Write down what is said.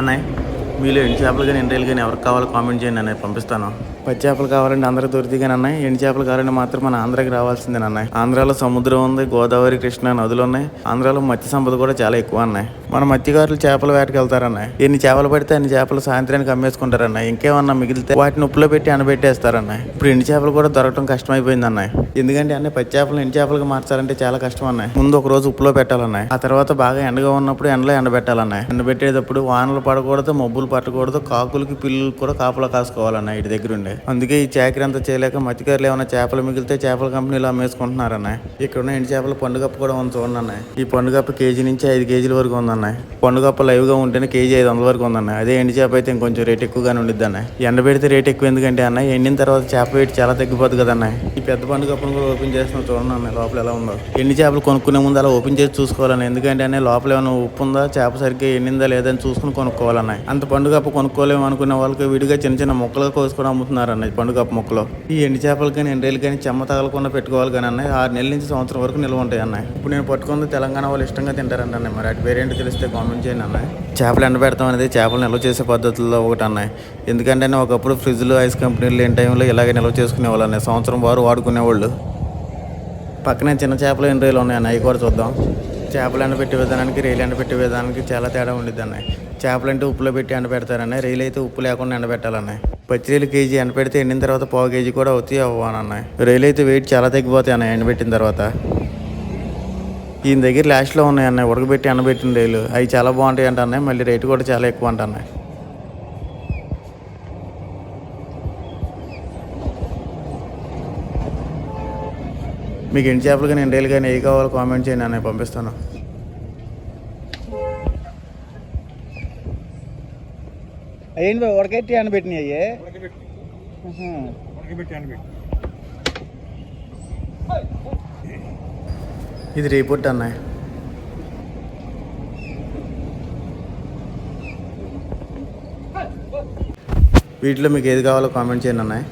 అన్నయ్య మీలో ఎండు చేపలు కానీ ఎండ్రేలు కానీ ఎవరికి కావాలో కామెంట్ చేయండి అన్నయ్య పంపిస్తాను. పచ్చి చేపలు కావాలంటే అందరికి దొరికిగానే కానీ అన్నయ్య ఎండు చేపలు కావాలంటే మాత్రం మన ఆంధ్రాకి రావాల్సిందే అన్నయ్య. ఆంధ్రాలో సముద్రం ఉంది గోదావరి కృష్ణ నదులు ఉన్నాయి. ఆంధ్రాలో మత్స్య సంపద కూడా చాలా ఎక్కువ అన్నాయి మన మత్స్యకారులు చేపల వేటకి వెళ్తారన్నాయి ఎన్ని చేపలు పడితే అన్ని చేపలు సాయంత్రానికి అమ్మేసుకుంటారన్న. ఇంకేమన్నా మిగిలితే వాటిని ఉప్పులో పెట్టి అనబెట్టేస్తారన్నాయి ఇప్పుడు ఎండు చేపలు కూడా దొరకడం కష్టమైపోయింది అన్న ఎందుకంటే అన్ని పచ్చి చేపలు ఎండు చేపలకు మార్చాలంటే చాలా కష్టం అన్నాయి ముందు ఒక రోజు ఉప్పులో పెట్టాలన్నాయి ఆ తర్వాత బాగా ఎండగా ఉన్నప్పుడు ఎండలో ఎండబెట్టాలన్న. ఎండబెట్టేటప్పుడు వానలు పడకూడదు మబ్బులు పట్టకూడదు కాకులకి పిల్లలు కూడా కాపలా కాసుకోవాలన్న ఇటు దగ్గర ఉండే అందుకే ఈ చాకరీ అంతా చేయలేక మత్స్యకారులు ఏమైనా చేపలు మిగిలితే చేపల కంపెనీలో అమ్మేసుకుంటున్నారన్న. ఇక్కడ ఉన్న ఎండి చేపల పండుగ కూడా ఉంది చూడండి ఈ పండుగప్ప కేజీ నుంచి ఐదు కేజీల వరకు ఉందన్న. ఉందన్నాయి పండుగప్ప లైవ్గా ఉంటేనే కేజీ ఐదు వందల వరకు ఉందన్న అదే ఎండి చేప అయితే ఇంకొంచెం రేట్ ఎక్కువగానే ఉండిద్ది అన్న ఎండ పెడితే రేట్ ఎక్కువ ఎందుకంటే అన్నాయి ఎండిన తర్వాత చేప వెయిట్ చాలా తగ్గిపోతుంది కదన్నా ఈ పెద్ద పండుగప్పను కూడా ఓపెన్ చేస్తున్నాం చూడండి అన్న లోపల ఎలా ఉందో. ఎండి చేపలు కొనుక్కునే ముందు అలా ఓపెన్ చేసి చూసుకోవాలని ఎందుకంటే అన్న లోపల ఏమైనా ఉప్పు ఉందా చేప సరిగ్గా ఎండిందా లేదని చూసుకుని కొనుక్కోవాలన్నాయి. అంత పండుగప్ప కొనుక్కోలేము అనుకునే వాళ్ళకి విడిగా చిన్న చిన్న మొక్కలుగా కోసుకొని అమ్ముతున్నారు అన్నది పండుగప్ప ముక్కలు. ఈ ఎండి చేపలు కానీ ఎండేలు కానీ చెమ్మ తగలకుండా పెట్టుకోవాలి కానీ అన్నాయి ఆరు నెలల నుంచి సంవత్సరం వరకు నిల్వ ఉంటాయి అన్నాయి. ఇప్పుడు నేను పట్టుకుంది తెలంగాణ వాళ్ళు ఇష్టంగా తింటారంట అన్నాయి. మరి అటు పేరేంటి తెలిస్తే కామెంట్ చేయండి అన్నాయి చేపలు ఎండబెడతాం అనేది చేపలు నిల్వ చేసే పద్ధతుల్లో ఒకటి అన్నాయి ఎందుకంటే ఒకప్పుడు ఫ్రిడ్జ్లు ఐస్ కంపెనీలు లేని టైంలో ఇలాగే నిల్వ చేసుకునేవాళ్ళు అన్నాయి సంవత్సరం వారు వాడుకునేవాళ్ళు. పక్కనే చిన్న చేపలు ఎన్ని రైలు ఉన్నాయి అవి కూడా చూద్దాం. చేపలు ఎండబెట్టే విధానానికి రైలు ఎండబెట్టే విధానానికి చాలా తేడా ఉండిద్ది అన్నాయి చేపలు అంటే ఉప్పులో పెట్టి ఎండబెడతారన్నాయి రైలు అయితే ఉప్పు లేకుండా ఎండబెట్టాలన్నాయి పచ్చిరీలు కేజీ ఎండబెడితే ఎండిన తర్వాత పావు కేజీ కూడా అవుతాయి అవ్వనన్నాయి రైలు అయితే వెయిట్ చాలా తగ్గిపోతాయి అన్నాయి ఎండబెట్టిన తర్వాత. ఈయన దగ్గర లాస్ట్లో ఉన్నాయి అన్నాయి ఉడకబెట్టి ఎండబెట్టిన రైలు అవి చాలా బాగుంటాయి అంట అన్నాయి మళ్ళీ రేటు కూడా చాలా ఎక్కువ అంట అన్నాయి మీకు ఎండు చేపలు కానీ ఎండేలు కానీ ఏ కావాలో కామెంట్ చేయండి అన్నయ్య పంపిస్తాను. ఏంటి ఉడకెట్టి అనబెట్టినాయి అయ్యే? ఇది రిపోర్ట్ అన్నాయి వీటిలో మీకు ఏది కావాలో కామెంట్ చేయండి అన్నాయి